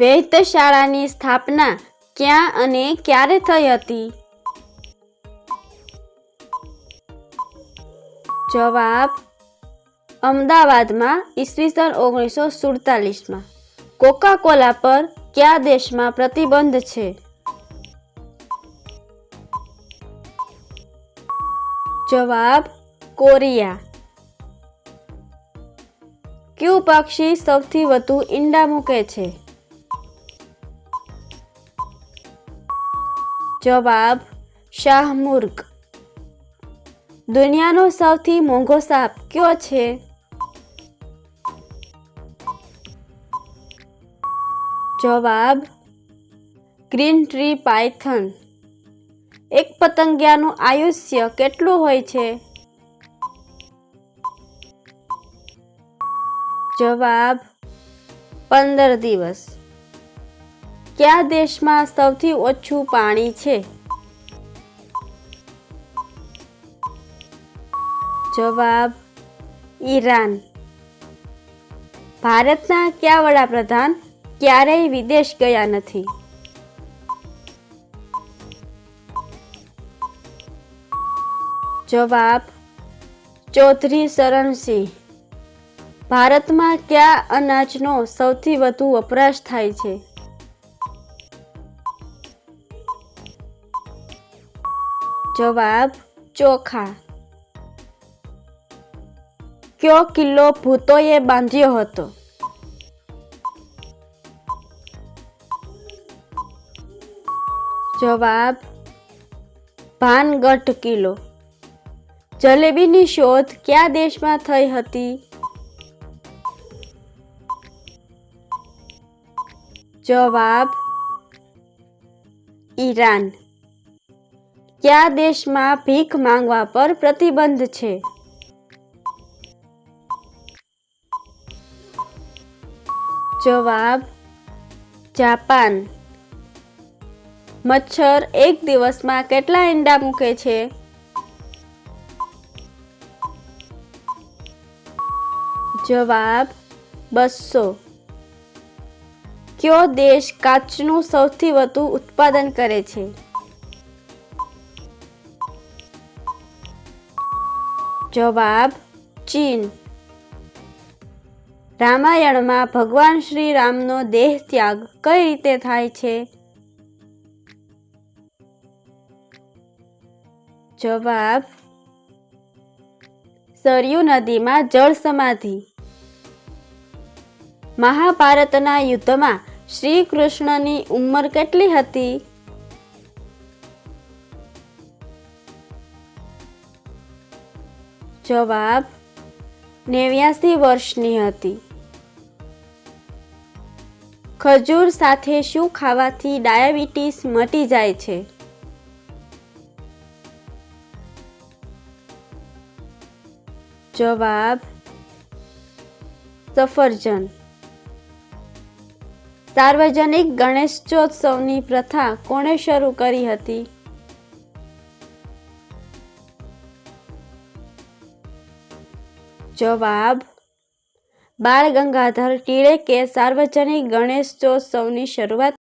વેધશાળાની સ્થાપના ક્યાં અને ક્યારે થઈ હતી? જવાબ, અમદાવાદમાં ઈસવીસન ઓગણીસો સુડતાલીસમાં. કોકા કોલા પર કયા દેશમાં પ્રતિબંધ છે? જવાબ, કોરિયા. ક્યુ પક્ષી સૌથી વધુ ઈંડા મૂકે છે? જવાબ શાહમુર્ગ દુનિયાનો સૌથી મોંઘો સાપ કયો છે? જવાબ, ગ્રીન ટ્રી પાયથન. એક પતંગિયાનું આયુષ્ય કેટલું હોય છે? જવાબ, પંદર દિવસ. કયા દેશમાં સૌથી ઓછું પાણી છે? જવાબ, ઈરાન. ભારતના કયા વડાપ્રધાન ક્યારેય વિદેશ ગયા નથી? જવાબ, ચૌધરી શરણસિંહ. ભારતમાં કયા અનાજનો સૌથી વધુ વપરાશ થાય છે? જવાબ ચોખા. કયો કિલ્લો ભૂતોએ બાંધ્યો હતો? જવાબ ભાનગઢ કિલ્લો. જલેબીની શોધ કયા દેશમાં થઈ હતી? જવાબ ઈરાન. કયા દેશમાં ભીખ માંગવા પર પ્રતિબંધ છે? જવાબ, જાપાન. મચ્છર એક દિવસમાં કેટલા ઈંડા મૂકે છે? જવાબ, બસો. કયો દેશ કાચનું સૌથી વધુ ઉત્પાદન કરે છે? જવાબ ચીન. રામાયણમાં ભગવાન શ્રી રામનો દેહ ત્યાગ કઈ રીતે થાય છે? જવાબ સરયુ નદીમાં જળ સમાધિ. મહાભારતના યુદ્ધમાં શ્રી કૃષ્ણની ઉંમર કેટલી હતી? જવાબ નેવ્યાસી વર્ષની હતી. ખજૂર સાથે શું ખાવાથી ડાયાબિટીસ મટી જાય છે? જવાબ સફરજન. સાર્વજનિક ગણેશોત્સવની પ્રથા કોણે શરૂ કરી હતી? જવાબ બાળ ગંગાધર ટિળકે સાર્વજનિક ગણેશોત્સવની શરૂઆત